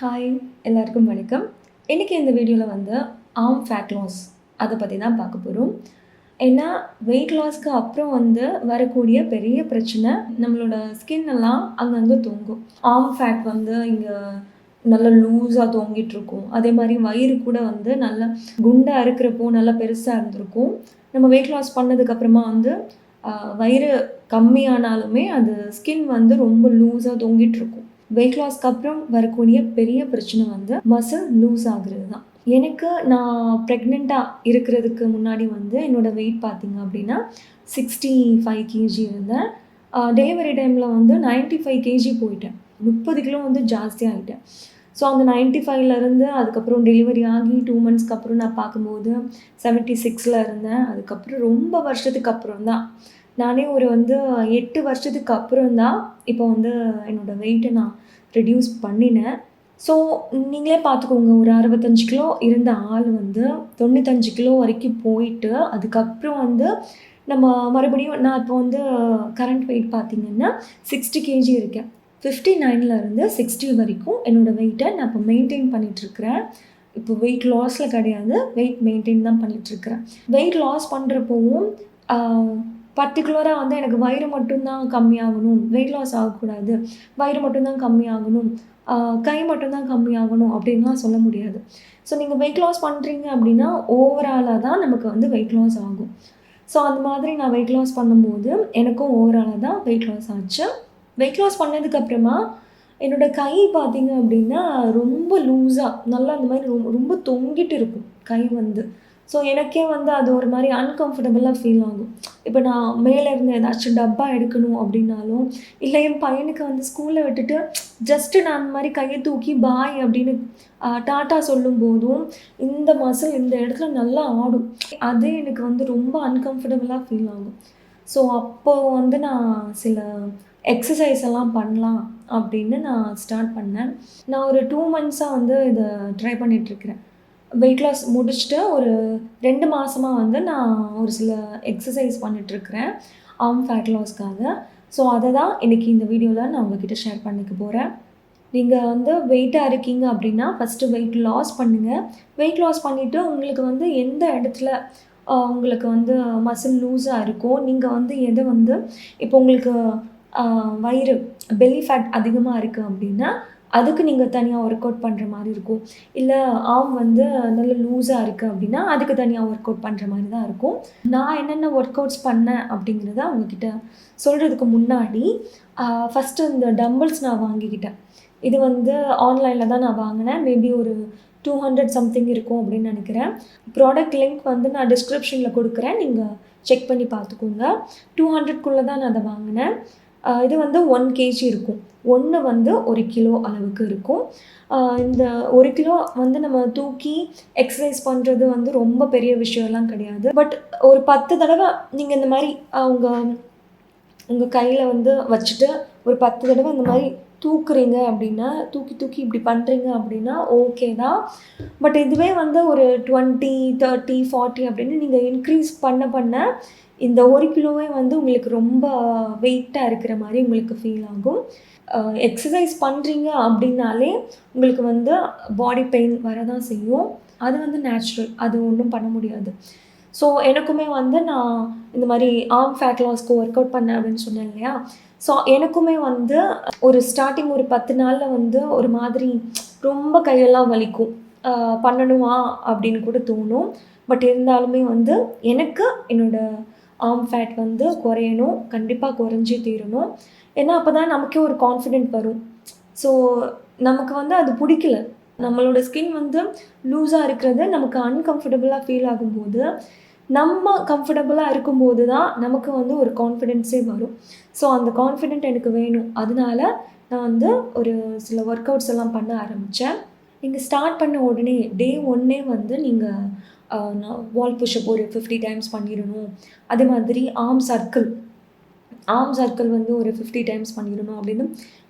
Hi எல்லாருக்கும் வணக்கம். இன்றைக்கி இந்த வீடியோவில் வந்து ஆர்ம் ஃபேட் லாஸ் அதை பற்றி தான் பார்க்க போகிறோம் ஏன்னா வெயிட் லாஸ்க்கு அப்புறம் வந்து வரக்கூடிய பெரிய பிரச்சனை நம்மளோட ஸ்கின் எல்லாம் அங்கங்கே தொங்கும். ஆர்ம் ஃபேட் வந்து இங்கே நல்லா லூஸாக தொங்கிட்டு இருக்கும். அதே மாதிரி வயிறு கூட வந்து நல்லா குண்டாக இருக்கிறப்போ நல்லா பெருசாக இருந்திருக்கும். நம்ம வெயிட் லாஸ் பண்ணதுக்கப்புறமா வந்து வயிறு கம்மியானாலுமே அது ஸ்கின் வந்து ரொம்ப லூஸாக தொங்கிட்டு இருக்கும். வெயிட் லாஸ்க்கு அப்புறம் வரக்கூடிய பெரிய பிரச்சனை வந்து மசில் லூஸ் ஆகுறது தான் எனக்கு நான் ப்ரெக்னெண்ட்டாக இருக்கிறதுக்கு முன்னாடி வந்து என்னோடய வெயிட் பார்த்தீங்க அப்படின்னா சிக்ஸ்டி ஃபைவ் கேஜி இருந்தேன் டெலிவரி டைமில் வந்து 95 ஃபைவ் கேஜி போயிட்டேன். முப்பது கிலோ வந்து ஜாஸ்தியாகிட்டேன் ஸோ அந்த நைன்ட்டி ஃபைவ்லேருந்து அதுக்கப்புறம் டெலிவரி ஆகி டூ மந்த்ஸ்க்கு அப்புறம் நான் பார்க்கும்போது செவன்ட்டி சிக்ஸில் இருந்தேன். அதுக்கப்புறம் ரொம்ப வருஷத்துக்கு அப்புறம் தான் நானே ஒரு வந்து எட்டு வருஷத்துக்கு அப்புறம் தான் இப்போ வந்து என்னோடய வெயிட்டை நான் ரெடியூஸ் பண்ணினேன். ஸோ நீங்களே பார்த்துக்கோங்க ஒரு அறுபத்தஞ்சு கிலோ இருந்த ஆள் வந்து தொண்ணூத்தஞ்சு கிலோ வரைக்கும் போயிட்டு அதுக்கப்புறம் வந்து நம்ம மறுபடியும் நான் இப்போ வந்து கரண்ட் வெயிட் பார்த்திங்கன்னா சிக்ஸ்டி கேஜி இருக்கேன். ஃபிஃப்டி நைன்லேருந்து சிக்ஸ்டி வரைக்கும் என்னோடய வெயிட்டை நான் இப்போ மெயின்டைன் பண்ணிகிட்ருக்கிறேன் இப்போ வெயிட் லாஸில் கிடையாது வெயிட் மெயின்டைன் தான் பண்ணிகிட்ருக்கிறேன் வெயிட் லாஸ் பண்ணுறப்போவும் பர்டிகுலராக வந்து எனக்கு வயிறு மட்டும்தான் கம்மியாகணும். வெயிட் லாஸ் ஆகக்கூடாது. வயிறு மட்டும்தான் கம்மியாகணும். கை மட்டும்தான் கம்மியாகணும் அப்படின்லாம் சொல்ல முடியாது. ஸோ நீங்கள் வெயிட் லாஸ் பண்ணுறீங்க அப்படின்னா ஓவராலாக தான் நமக்கு வந்து வெயிட் லாஸ் ஆகும். ஸோ அந்த மாதிரி நான் வெயிட் லாஸ் பண்ணும்போது எனக்கும் ஓவராலாக தான் வெயிட் லாஸ் ஆச்சு. வெயிட் லாஸ் பண்ணதுக்கப்புறமா என்னோடய கை பார்த்தீங்க அப்படின்னா ரொம்ப லூஸாக நல்லா அந்த மாதிரி ரொம்ப ரொம்ப தொங்கிட்டு இருக்கும். கை வந்து. ஸோ எனக்கே வந்து அது ஒரு மாதிரி அன்கம்ஃபர்டபுளாக ஃபீல் ஆகும். இப்போ நான் மேலே இருந்து ஏதாச்சும் டப்பா எடுக்கணும் அப்படின்னாலும் இல்லை என் பையனுக்கு வந்து ஸ்கூலில் விட்டுட்டு ஜஸ்ட்டு நான் அந்த மாதிரி கையை தூக்கி பாய் அப்படின்னு டாட்டா சொல்லும் போதும் இந்த மசில் இந்த இடத்துல நல்லா ஆடும். அது எனக்கு வந்து ரொம்ப அன்கம்ஃபர்டபுளாக ஃபீல் ஆகும். ஸோ அப்போது வந்து நான் சில எக்ஸசைஸ் எல்லாம் பண்ணலாம் அப்படின்னு நான் ஸ்டார்ட் பண்ணேன். நான் ஒரு டூ மந்த்ஸாக வந்து இதை ட்ரை பண்ணிகிட்ருக்கிறேன் வெயிட் லாஸ் முடிச்சுட்டு ஒரு ரெண்டு மாதமாக வந்து நான் ஒரு சில எக்ஸசைஸ் பண்ணிகிட்ருக்கிறேன் ஆம் ஃபேட் லாஸ்க்காக ஸோ அதை தான் இன்றைக்கி இந்த வீடியோவில் நான் உங்ககிட்ட ஷேர் பண்ணிக்க போகிறேன் நீங்கள் வந்து வெயிட்டாக இருக்கீங்க அப்படின்னா ஃபஸ்ட்டு வெயிட் லாஸ் பண்ணுங்கள் வெயிட் லாஸ் பண்ணிவிட்டு உங்களுக்கு வந்து எந்த இடத்துல உங்களுக்கு வந்து மசில் லூஸாக இருக்கோ நீங்கள் வந்து எதை வந்து இப்போ உங்களுக்கு வயிறு பெல்லி ஃபேட் அதிகமாக இருக்குது அப்படின்னா அதுக்கு நீங்கள் தனியாக ஒர்க் அவுட் பண்ணுற மாதிரி இருக்கும். இல்லை ஆம் வந்து நல்ல லூஸாக இருக்குது அப்படின்னா அதுக்கு தனியாக ஒர்க் அவுட் பண்ணுற மாதிரி தான் இருக்கும். நான் என்னென்ன ஒர்க் அவுட்ஸ் பண்ணேன் அப்படிங்கிறத அவங்கக்கிட்ட சொல்கிறதுக்கு முன்னாடி ஃபஸ்ட்டு இந்த டம்பிள்ஸ் நான் வாங்கிக்கிட்டேன். இது வந்து ஆன்லைனில் தான் நான் வாங்கினேன். மேபி ஒரு டூ ஹண்ட்ரட் சம்திங் இருக்கும் அப்படின்னு நினைக்கிறேன். ப்ராடக்ட் லிங்க் வந்து நான் டிஸ்கிரிப்ஷனில் கொடுக்குறேன். நீங்கள் செக் பண்ணி பார்த்துக்கோங்க. டூ ஹண்ட்ரட்குள்ளே தான் நான் அதை வாங்கினேன். இது வந்து ஒன் கேஜி இருக்கும். ஒன்று வந்து ஒரு கிலோ அளவுக்கு இருக்கும். இந்த ஒரு கிலோ வந்து நம்ம தூக்கி எக்ஸசைஸ் பண்ணுறது வந்து ரொம்ப பெரிய விஷயம்லாம் கிடையாது. பட் ஒரு பத்து தடவை நீங்கள் இந்த மாதிரி உங்கள் உங்கள் கையில் வந்து வச்சுட்டு ஒரு பத்து தடவை இந்த மாதிரி தூக்குறீங்க அப்படின்னா தூக்கி தூக்கி இப்படி பண்ணுறீங்க அப்படின்னா ஓகே தான். பட் இதுவே வந்து ஒரு டுவெண்ட்டி தேர்ட்டி ஃபார்ட்டி அப்படின்னு நீங்கள் இன்க்ரீஸ் பண்ண பண்ண இந்த ஒரு கிலோவே வந்து உங்களுக்கு ரொம்ப வெயிட்டாக இருக்கிற மாதிரி உங்களுக்கு ஃபீல் ஆகும். எக்ஸசைஸ் பண்ணுறீங்க அப்படின்னாலே உங்களுக்கு வந்து பாடி பெயின் வரதான் செய்யும். அது வந்து நேச்சுரல் அது ஒன்றும் பண்ண முடியாது. ஸோ எனக்குமே வந்து நான் இந்த மாதிரி ஆர்ம் ஃபேட் லாஸ்க்கு ஒர்க் அவுட் பண்ணேன் அப்படின்னு சொன்னேன் இல்லையா? ஸோ எனக்குமே வந்து ஒரு ஸ்டார்டிங் ஒரு பத்து நாளில் வந்து ஒரு மாதிரி ரொம்ப கையெல்லாம் வலிக்கும். பண்ணணுமா அப்படின்னு கூட தோணும். பட் இருந்தாலுமே வந்து எனக்கு என்னோடய ஆர்ம் ஃபேட் வந்து குறையணும். கண்டிப்பாக குறைஞ்சி தீரணும். ஏன்னா அப்போ தான் நமக்கே ஒரு கான்ஃபிடென்ட் வரும். ஸோ நமக்கு வந்து அது பிடிக்கல. நம்மளோட ஸ்கின் வந்து லூஸாக இருக்கிறது நமக்கு அன்கம்ஃபர்டபுளாக ஃபீல் ஆகும்போது நம்ம கம்ஃபர்டபுளாக இருக்கும்போது தான் நமக்கு வந்து ஒரு கான்ஃபிடென்ஸே வரும். ஸோ அந்த கான்ஃபிடென்ட் எனக்கு வேணும். அதனால நான் வந்து ஒரு சில ஒர்க் அவுட்ஸ் எல்லாம் பண்ண ஆரம்பித்தேன் நீங்கள் ஸ்டார்ட் பண்ண உடனே டே ஒன்னே வந்து நீங்கள் வால் புஷ்அப் ஒரு ஃபிஃப்டி டைம்ஸ் பண்ணிடணும். அதே மாதிரி ஆர்ம் சர்க்கிள் ஆர்ம் சர்க்கிள் வந்து ஒரு ஃபிஃப்டி டைம்ஸ் பண்ணிடணும் அப்படின்னு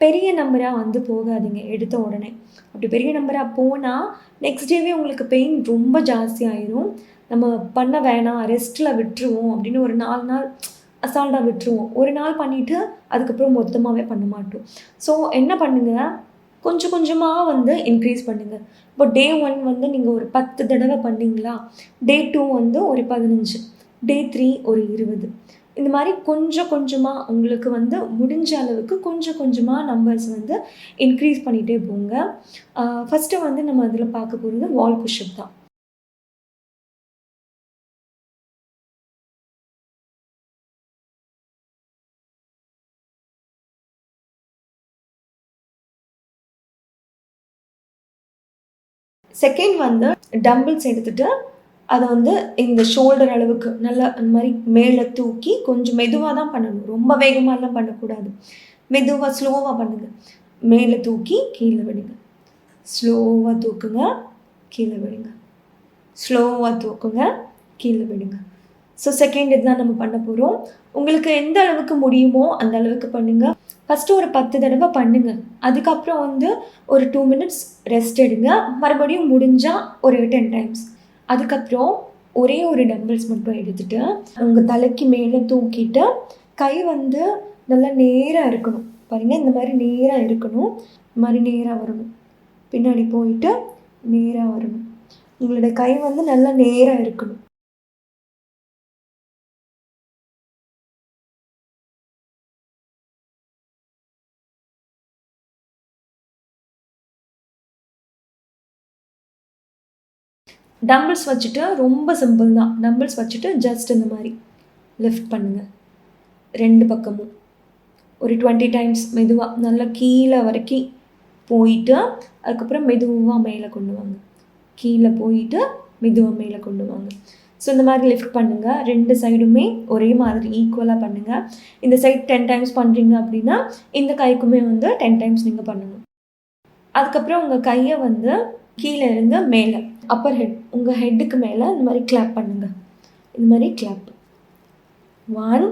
பெரிய நம்பராக வந்து போகாதீங்க. எடுத்த உடனே. அப்படி பெரிய நம்பராக போனால் நெக்ஸ்ட் டேவே உங்களுக்கு பெயின் ரொம்ப ஜாஸ்தி ஆயிரும். நம்ம பண்ண வேணாம் ரெஸ்ட்டில் விட்டுருவோம் அப்படின்னு ஒரு நாலு நாள் அசால்ட்டாக விட்டுருவோம். ஒரு நாள் பண்ணிவிட்டு அதுக்கப்புறம் மொத்தமாகவே பண்ண மாட்டோம். ஸோ என்ன பண்ணுங்கள் கொஞ்சம் கொஞ்சமாக வந்து இன்க்ரீஸ் பண்ணுங்கள் இப்போ டே ஒன் வந்து நீங்கள் ஒரு பத்து தடவை பண்ணிங்களா? டே டூ வந்து ஒரு பதினஞ்சு. டே த்ரீ ஒரு இருபது. இந்த மாதிரி கொஞ்சம் கொஞ்சமாக உங்களுக்கு வந்து முடிஞ்ச அளவுக்கு கொஞ்சம் கொஞ்சமாக நம்பர்ஸ் வந்து இன்க்ரீஸ் பண்ணிகிட்டே போங்க. ஃபஸ்ட்டு வந்து நம்ம அதில் பார்க்க போகிறது வால் புஷ்அப் தான். செகண்ட் வந்து டம்பிள்ஸ் எடுத்துகிட்டு அதை வந்து இந்த ஷோல்டர் அளவுக்கு நல்லா அந்த மாதிரி மேலே தூக்கி கொஞ்சம் மெதுவாக தான் பண்ணணும். ரொம்ப வேகமாகலாம் பண்ணக்கூடாது. மெதுவாக ஸ்லோவாக பண்ணுங்கள் மேலே தூக்கி கீழே விடுங்க. ஸ்லோவாக தூக்குங்க கீழே விடுங்க. ஸ்லோவாக தூக்குங்க கீழே விடுங்க. ஸோ செகண்ட் இதுதான் நம்ம பண்ண போகிறோம் உங்களுக்கு எந்த அளவுக்கு முடியுமோ அந்த அளவுக்கு பண்ணுங்கள் ஃபஸ்ட்டு ஒரு பத்து தடவை பண்ணுங்கள் அதுக்கப்புறம் வந்து ஒரு டூ மினிட்ஸ் ரெஸ்ட் எடுங்க. மறுபடியும் முடிஞ்சால் ஒரு டென் டைம்ஸ் அதுக்கப்புறம் ஒரே ஒரு டம்பிள்ஸ் மட்டும் எடுத்துகிட்டு உங்கள் தலைக்கு மேலே தூக்கிட்டு கை வந்து நல்லா நேராக இருக்கணும். பாருங்கள் இந்த மாதிரி நேராக இருக்கணும். இந்த மாதிரி நேராக வரணும். பின்னாடி போயிட்டு நேராக வரணும். உங்களோட கை வந்து நல்லா நேராக இருக்கணும். டம்பிள்ஸ் வச்சுட்டு ரொம்ப சிம்பிள் தான். டம்பிள்ஸ் வச்சுட்டு ஜஸ்ட் இந்த மாதிரி லிஃப்ட் பண்ணுங்கள் ரெண்டு பக்கமும். ஒரு டுவெண்ட்டி டைம்ஸ் மெதுவாக நல்லா கீழே வரைக்கும் போயிட்டு அதுக்கப்புறம் மெதுவாக மேலே கொண்டு வாங்க. கீழே போயிட்டு மெதுவாக மேலே கொண்டு வாங்க. ஸோ இந்த மாதிரி லிஃப்ட் பண்ணுங்கள் ரெண்டு சைடுமே ஒரே மாதிரி ஈக்குவலாக பண்ணுங்கள் இந்த சைட் டென் டைம்ஸ் பண்ணுறீங்க அப்படின்னா இந்த கைக்குமே வந்து டென் டைம்ஸ் நீங்கள் பண்ணணும். அதுக்கப்புறம் உங்கள் கையை வந்து கீழே இருந்து மேலே அப்பர் ஹெட் உங்கள் ஹெட்டுக்கு மேலே இந்த மாதிரி கிளாப் பண்ணுங்கள் இந்த மாதிரி கிளாப் ஒன்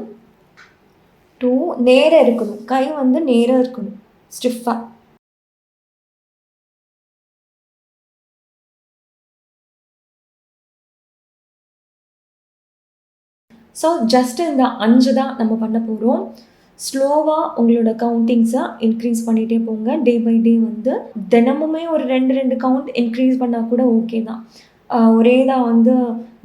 டூ நேராக இருக்கணும். கை வந்து நேராக இருக்கணும். ஸ்டிஃபாக ஸோ ஜஸ்ட் இந்த அஞ்சு தான் நம்ம பண்ண போகிறோம் ஸ்லோவாக உங்களோட கவுண்டிங்ஸை இன்க்ரீஸ் பண்ணிகிட்டே போங்க. டே பை டே வந்து தினமுமே ஒரு ரெண்டு ரெண்டு கவுண்ட் இன்க்ரீஸ் பண்ணால் கூட ஓகே தான். ஒரே தான் வந்து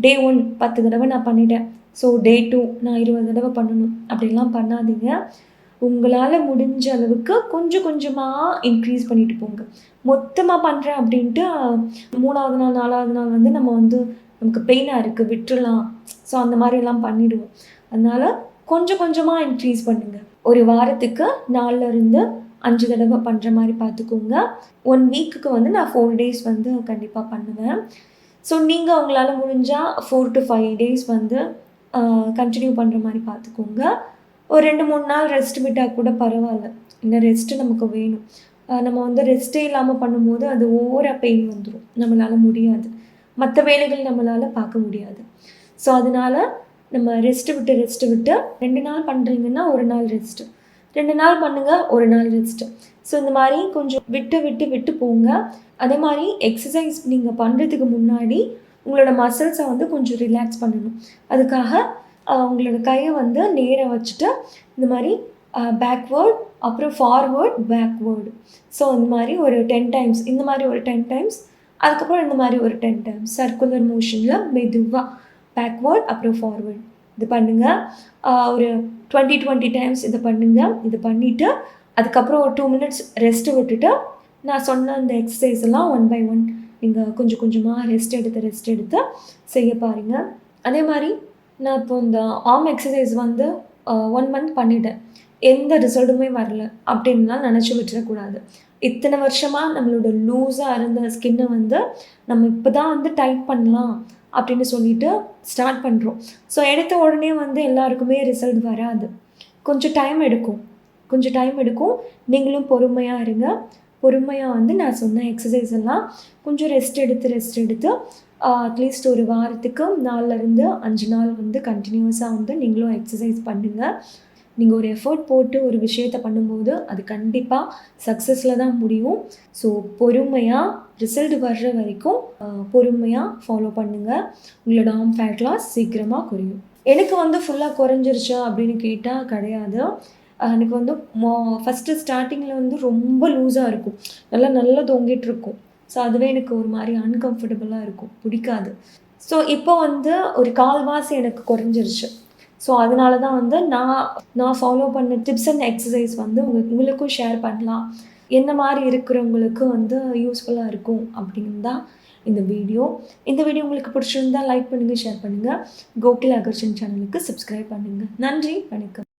டே ஒன் பத்து தடவை நான் பண்ணிட்டேன். ஸோ டே டூ நான் இருபது தடவை பண்ணணும். அப்படிலாம் பண்ணாதீங்க. உங்களால் முடிஞ்ச அளவுக்கு கொஞ்சம் கொஞ்சமாக இன்க்ரீஸ் பண்ணிட்டு போங்க. மொத்தமாக பண்ணுறேன் அப்படின்ட்டு மூணாவது நாள் நாலாவது நாள் வந்து நம்ம வந்து நமக்கு பெயினாக இருக்குது விட்டுடலாம் ஸோ அந்த மாதிரிலாம் பண்ணிவிடுவோம் அதனால் கொஞ்சம் கொஞ்சமாக இன்க்ரீஸ் பண்ணுங்கள் ஒரு வாரத்துக்கு நாலுலேருந்து அஞ்சு தடவை பண்ணுற மாதிரி பார்த்துக்கோங்க ஒன் வீக்குக்கு வந்து நான் ஃபோர் டேஸ் வந்து கண்டிப்பாக பண்ணுவேன். ஸோ நீங்கள் உங்களால் முடிஞ்சால் ஃபோர் டு ஃபைவ் டேஸ் வந்து கண்டினியூ பண்ணுற மாதிரி பார்த்துக்கோங்க ஒரு ரெண்டு மூணு நாள் ரெஸ்ட் விட்டால் கூட பரவாயில்ல. இன்னும் ரெஸ்ட்டு நமக்கு வேணும். நம்ம வந்து ரெஸ்ட்டே இல்லாமல் பண்ணும்போது அது ஓவராக பெயின் வந்துடும் நம்மளால் முடியாது. மற்ற வேலைகள் நம்மளால் பார்க்க முடியாது. ஸோ அதனால் நம்ம ரெஸ்ட்டு விட்டு ரெஸ்ட்டு விட்டு ரெண்டு நாள் பண்ணுறீங்கன்னா ஒரு நாள் ரெஸ்ட்டு ரெண்டு நாள் பண்ணுங்கள் ஒரு நாள் ரெஸ்ட்டு ஸோ இந்த மாதிரி கொஞ்சம் விட்டு விட்டு விட்டு போங்க. அதே மாதிரி எக்ஸசைஸ் நீங்கள் பண்ணுறதுக்கு முன்னாடி உங்களோட மசில்ஸை வந்து கொஞ்சம் ரிலாக்ஸ் பண்ணணும். அதுக்காக உங்களோட கையை வந்து நேராக வச்சுட்டு இந்த மாதிரி பேக்வேர்ட் அப்புறம் ஃபார்வேர்ட் பேக்வேர்டு ஸோ இந்த மாதிரி ஒரு டென் டைம்ஸ் இந்த மாதிரி ஒரு டென் டைம்ஸ் அதுக்கப்புறம் இந்த மாதிரி ஒரு டென் டைம்ஸ் சர்க்குலர் மோஷனில் மெதுவாக பேக்வேர்ட் அப்புறம் ஃபார்வேர்ட் இது பண்ணுங்கள் ஒரு டுவெண்ட்டி டுவெண்ட்டி டைம்ஸ் இதை பண்ணுங்கள் இது பண்ணிவிட்டு அதுக்கப்புறம் ஒரு டூ மினிட்ஸ் ரெஸ்ட்டு விட்டுட்டு நான் சொன்ன அந்த எக்ஸசைஸ் எல்லாம் ஒன் பை ஒன் நீங்கள் கொஞ்சம் கொஞ்சமாக ரெஸ்ட் எடுத்து ரெஸ்ட் எடுத்து செய்ய பாருங்கள் அதே மாதிரி நான் இப்போ இந்த ஆம் எக்ஸசைஸ் வந்து ஒன் மந்த் பண்ணிட்டேன். எந்த ரிசல்ட்டுமே வரல. அப்படின்லாம் நினச்சி விட்டுறக்கூடாது. இத்தனை வருஷமாக நம்மளோட லூஸாக இருந்த ஸ்கின்னை வந்து நம்ம இப்போ தான் வந்து டைட் பண்ணலாம். அப்படின்னு சொல்லிட்டு ஸ்டார்ட் பண்ணுறோம் ஸோ எடுத்த உடனே வந்து எல்லாருக்குமே ரிசல்ட் வராது. கொஞ்சம் டைம் எடுக்கும். கொஞ்சம் டைம் எடுக்கும். நீங்களும் பொறுமையாக இருங்க. பொறுமையாக வந்து நான் சொன்ன எக்ஸசைஸ் எல்லாம் கொஞ்சம் ரெஸ்ட் எடுத்து ரெஸ்ட் எடுத்து அட்லீஸ்ட் ஒரு வாரத்துக்கு நாலுலேருந்து அஞ்சு நாள் வந்து கண்டினியூஸாக வந்து நீங்களும் எக்ஸசைஸ் பண்ணுங்கள் நீங்கள் ஒரு எஃபர்ட் போட்டு ஒரு விஷயத்தை பண்ணும்போது அது கண்டிப்பாக சக்ஸஸில் தான் முடியும். ஸோ பொறுமையாக ரிசல்ட் வர்ற வரைக்கும் பொறுமையாக ஃபாலோ பண்ணுங்கள் உங்களோட ஆம் ஃபேட் லாஸ் சீக்கிரமாக குறையும். எனக்கு வந்து ஃபுல்லாக குறைஞ்சிருச்சா அப்படின்னு கேட்டால் கிடையாது. எனக்கு வந்து மோ ஃபஸ்ட்டு ஸ்டார்டிங்கில் வந்து ரொம்ப லூஸாக இருக்கும். நல்லா நல்லா தொங்கிட்டு இருக்கும். ஸோ அதுவே எனக்கு ஒரு மாதிரி அன்கம்ஃபர்டபுளாக இருக்கும். பிடிக்காது. ஸோ இப்போ வந்து ஒரு கால்வாசி எனக்கு குறைஞ்சிருச்சு. ஸோ அதனால தான் வந்து நான் நான் ஃபாலோ பண்ண டிப்ஸ் அண்ட் எக்ஸசைஸ் வந்து உங்களுக்கு உங்களுக்கும் ஷேர் பண்ணலாம். என்ன மாதிரி இருக்கிறவங்களுக்கு வந்து யூஸ்ஃபுல்லாக இருக்கும் அப்படின்னு தான் இந்த வீடியோ இந்த வீடியோ உங்களுக்கு பிடிச்சிருந்தா லைக் பண்ணுங்கள் ஷேர் பண்ணுங்கள் கோகுல் அகர்ஷன் சேனலுக்கு சப்ஸ்கிரைப் பண்ணுங்கள் நன்றி வணக்கம்.